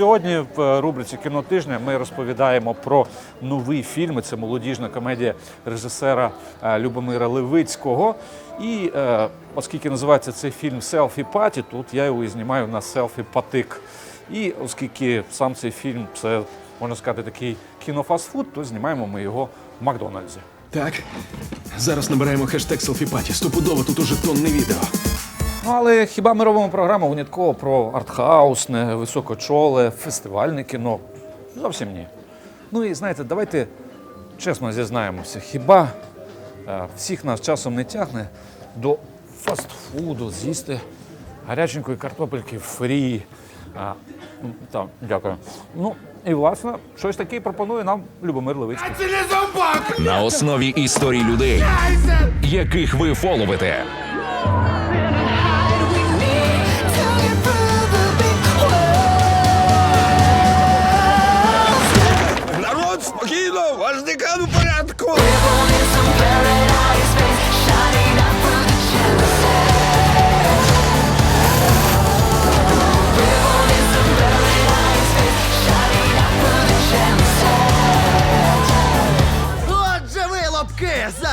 Сьогодні в е, рубриці кінотижня ми розповідаємо про новий фільм. Це молодіжна комедія режисера е, Любомира Левицького. І е, оскільки називається цей фільм Селфі Паті, тут я його і знімаю на селфі патик. І оскільки сам цей фільм це можна сказати такий кінофастфуд, то знімаємо ми його в Макдональдсі. Так. Зараз набираємо хештег селфіпаті. Стопудово тут уже тонне відео. Ну, але хіба ми робимо програму винятково про артхаусне, високочоле, фестивальне кіно? Зовсім ні. Ну і знаєте, давайте чесно зізнаємося, хіба е, всіх нас часом не тягне до фастфуду з'їсти гаряченької картопельки фрі. А, ну, дякую. Ну, і власне, щось таке пропонує нам Любомир Левицький. на основі історій людей, яких ви фоловите.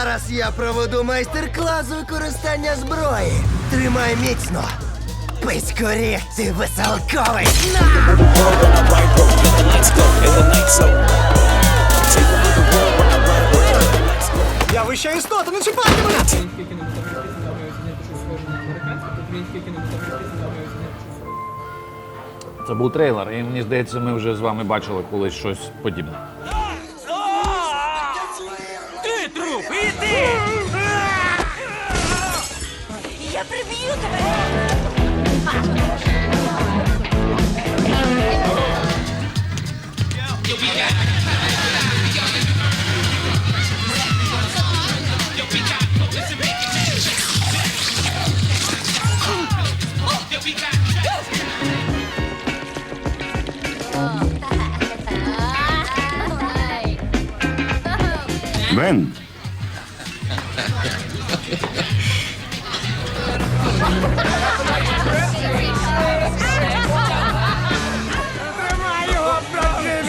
Зараз я проведу майстер-клас використання зброї. Тримай міцно. Писькоріг, ти веселковий! На! Я вища істота, не чіпайте мене! Це був трейлер, і мені здається, ми вже з вами бачили колись щось подібне. Я приб'ю тебе!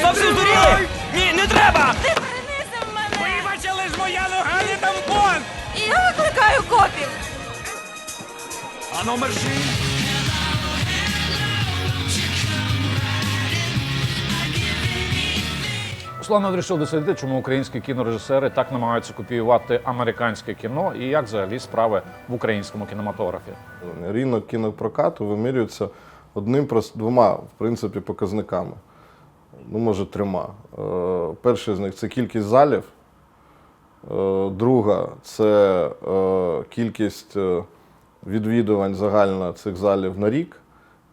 Зовсім здуріли! Ні, не треба! Ти принизив мене! Вибачили ж моя нога не тампон! І я викликаю копів! А номер шість? Руслан вирішив дослідити, чому українські кінорежисери так намагаються копіювати американське кіно і як взагалі справи в українському кінематографі. Ринок кінопрокату вимірюється одним двома в принципі, показниками. Ну, може, трьома. Е, перший з них це кількість залів. Е, друга це е, кількість відвідувань загальна цих залів на рік.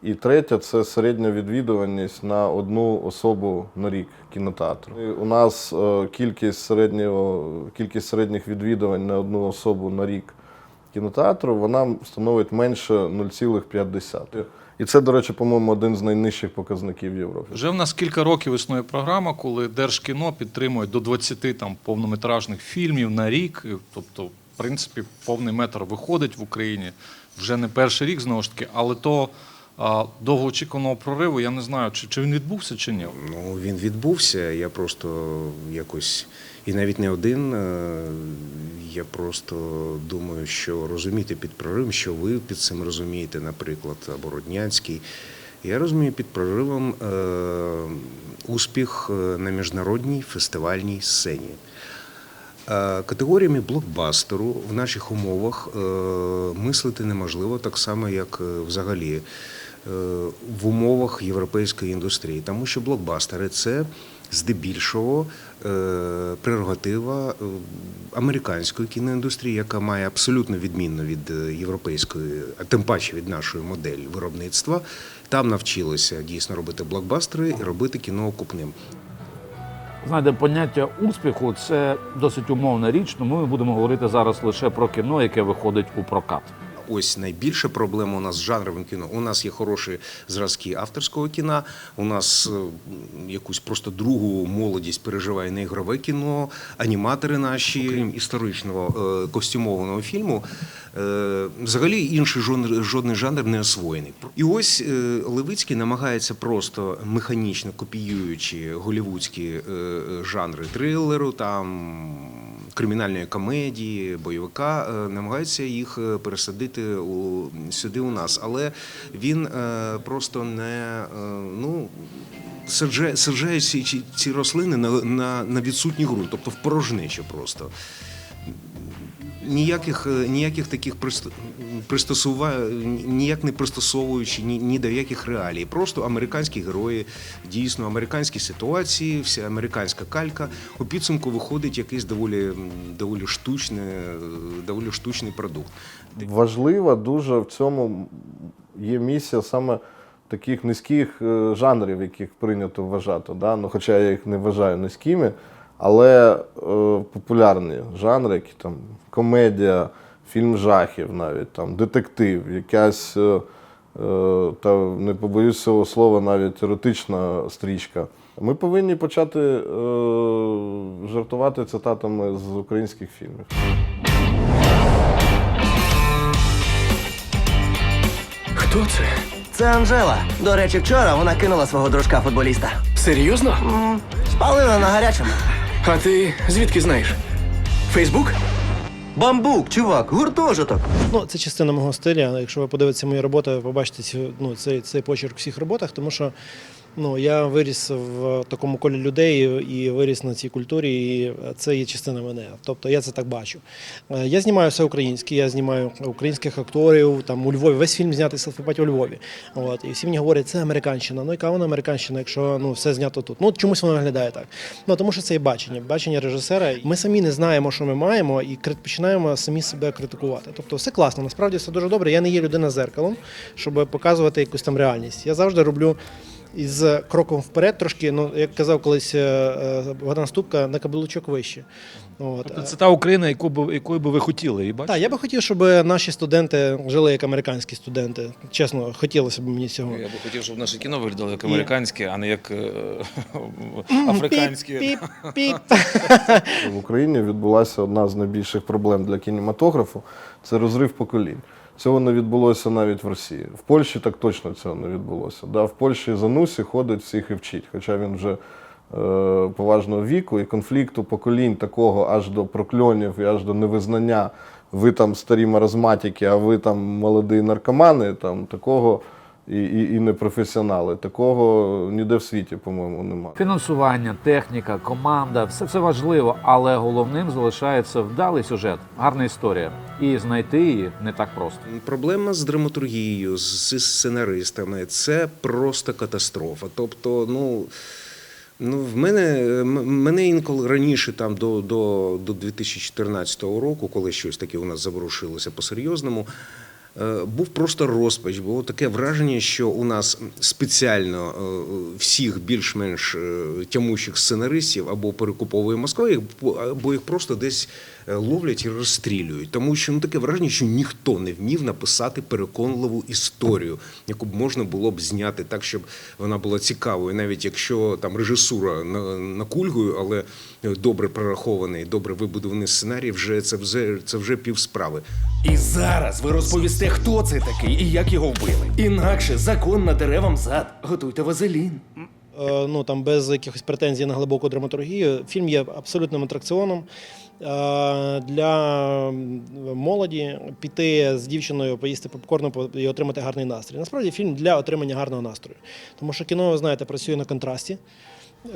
І третя це середня відвідуваність на одну особу на рік кінотеатру. І У нас е, кількість, середнього, кількість середніх відвідувань на одну особу на рік кінотеатру вона становить менше 0,5. І це, до речі, по-моєму, один з найнижчих показників в Європі. Вже в нас кілька років існує програма, коли Держкіно підтримує до 20 там повнометражних фільмів на рік. Тобто, в принципі, повний метр виходить в Україні вже не перший рік знову ж таки, але то довгоочікуваного прориву я не знаю, чи, чи він відбувся чи ні. Ну, він відбувся. Я просто якось, і навіть не один. е, Я просто думаю, що розуміти під проривом, що ви під цим розумієте, наприклад, або Роднянський. Я розумію під проривом е, успіх е, на міжнародній фестивальній сцені. Е, Категоріями блокбастеру в наших умовах мислити неможливо так само, як взагалі в умовах європейської індустрії, тому що блокбастери це здебільшого е, прерогатива е, американської кіноіндустрії, яка має абсолютно відмінно від е, європейської, а тим паче від нашої моделі виробництва. Там навчилися дійсно робити блокбастери і робити кіно окупним. Знаєте, поняття успіху це досить умовна річ, тому ми будемо говорити зараз лише про кіно, яке виходить у прокат. Ось найбільша проблема у нас з жанровим кіно. У нас є хороші зразки авторського кіна. У нас е, якусь просто другу молодість переживає не ігрове кіно, аніматори наші, крім історичного е, костюмованого фільму. Е, Взагалі інший жодний, жодний жанр не освоєний. І ось е, Левицький намагається просто механічно копіюючи голівудські е, жанри трилеру, там кримінальної комедії, бойовика, намагається їх пересадити у, сюди у нас. Але він просто не ну. Саджає, саджає ці, ці, рослини на, на, на відсутній ґрунт, тобто в порожнечу просто ніяких, е, ніяких таких присто- пристосува... ніяк не пристосовуючи ні, ні до яких реалій. Просто американські герої, дійсно американські ситуації, вся американська калька. У підсумку виходить якийсь доволі, доволі, штучне, е, доволі штучний продукт. Важлива дуже в цьому є місія саме таких низьких е, жанрів, яких прийнято вважати. Да? Ну, хоча я їх не вважаю низькими, але е, популярні жанри, які там комедія, фільм жахів, навіть там детектив, якась, е, е, та не побоюсь цього слова, навіть еротична стрічка. Ми повинні почати е, жартувати цитатами з українських фільмів. Хто це? Це Анжела. До речі, вчора вона кинула свого дружка футболіста. Серйозно? Спалила на гарячому. А ти звідки знаєш? Фейсбук? Бамбук, чувак, гуртожиток. Ну, це частина мого стиля. Якщо ви подивитеся мою роботу, ви побачите цю, ну, цей, цей почерк у всіх роботах, тому що ну, я виріс в такому колі людей і виріс на цій культурі, і це є частина мене. Тобто я це так бачу. Е, Я знімаю все українське, я знімаю українських акторів там у Львові. Весь фільм знятий селфіпаті у Львові. От, і всі мені говорять, це американщина. Ну, яка вона американщина, якщо ну, все знято тут. Ну, чомусь воно виглядає так. Ну, тому що це є бачення, бачення режисера. Ми самі не знаємо, що ми маємо, і починаємо самі себе критикувати. Тобто все класно, насправді все дуже добре. Я не є людина зеркалом, щоб показувати якусь там реальність. Я завжди роблю. Із кроком вперед трошки, ну як казав колись е, е, Богдан Ступка, на каблучок вище. От. Тобто це та Україна, яку б, якою би ви хотіли, і бачите? Так, я би хотів, щоб наші студенти жили як американські студенти. Чесно, хотілося б мені цього. Я би хотів, щоб наше кіно виглядало як американське, а не як е, африканське. В Україні відбулася одна з найбільших проблем для кінематографу це розрив поколінь. Цього не відбулося навіть в Росії. В Польщі так точно цього не відбулося. Да, в Польщі Занусі ходить всіх і вчить, хоча він вже е, поважного віку і конфлікту поколінь такого аж до прокльонів і аж до невизнання. Ви там старі маразматики, а ви там молоді наркомани, там такого і, і, і непрофесіонали. Такого ніде в світі, по-моєму, немає. Фінансування, техніка, команда все це важливо, але головним залишається вдалий сюжет, гарна історія. І знайти її не так просто. Проблема з драматургією, з сценаристами це просто катастрофа. Тобто, ну. Ну, в мене, мене інколи раніше, там до, до, до 2014 року, коли щось таке у нас заворушилося по-серйозному, був просто розпач. Було таке враження, що у нас спеціально е, всіх більш-менш е, тямущих сценаристів або перекуповує Москва, або їх просто десь е, ловлять і розстрілюють. Тому що ну таке враження, що ніхто не вмів написати переконливу історію, яку б можна було б зняти так, щоб вона була цікавою, навіть якщо там режисура на- накульгою, але добре прорахований, добре вибудований сценарій, вже це вже це вже пів справи. І зараз ви розповісте, хто це такий і як його вбили. Інакше закон наdeре вам зад. Готуйте вазелін. Е, ну там без якихось претензій на глибоку драматургію. Фільм є абсолютним атракціоном. Е, Для молоді піти з дівчиною, поїсти попкорну і отримати гарний настрій. Насправді фільм для отримання гарного настрою. Тому що кіно, ви знаєте, працює на контрасті.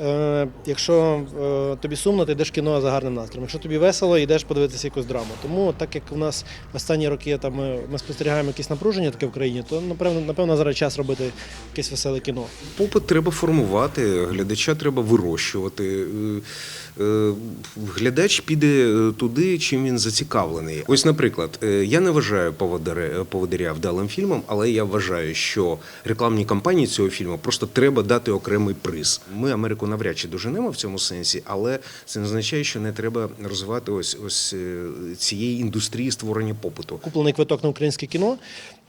Е, Якщо е, тобі сумно, ти йдеш в кіно за гарним настроєм. Якщо тобі весело, йдеш подивитися якусь драму. Тому, так як в нас останні роки там ми, ми спостерігаємо якісь напруження таке в країні, то напевно, напевно зараз час робити якесь веселе кіно. Попит треба формувати, глядача треба вирощувати. Е, Глядач піде туди, чим він зацікавлений. Ось, наприклад, я не вважаю поводиря, вдалим фільмом, але я вважаю, що рекламній кампанії цього фільму просто треба дати окремий приз. Ми Америку навряд чи доженемо в цьому сенсі, але це не означає, що не треба розвивати ось ось е, цієї індустрії створення попиту. Куплений квиток на українське кіно.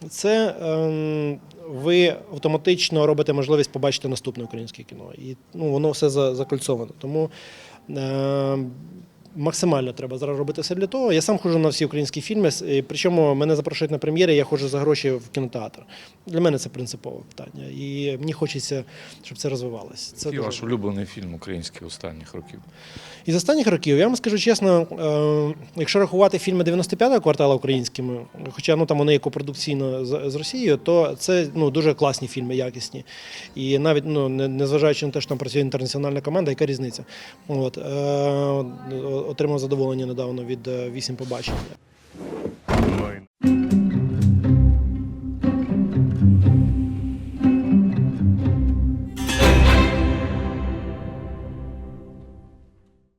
Це ем, ви автоматично робите можливість побачити наступне українське кіно. І ну, воно все за- закольцовано. Тому ем, максимально треба зараз робити все для того. Я сам ходжу на всі українські фільми, причому мене запрошують на прем'єри, я ходжу за гроші в кінотеатр. Для мене це принципове питання. І мені хочеться, щоб це розвивалося. Це Який дуже ваш улюблений фільм український останніх років? із останніх років я вам скажу чесно, е, якщо рахувати фільми 95-го квартала українськими, хоча ну там вони копродукційно з, Росією, то це ну дуже класні фільми, якісні. І навіть ну не- незважаючи на те, що там працює інтернаціональна команда, яка різниця? От е, отримав задоволення недавно від е, вісім побачень.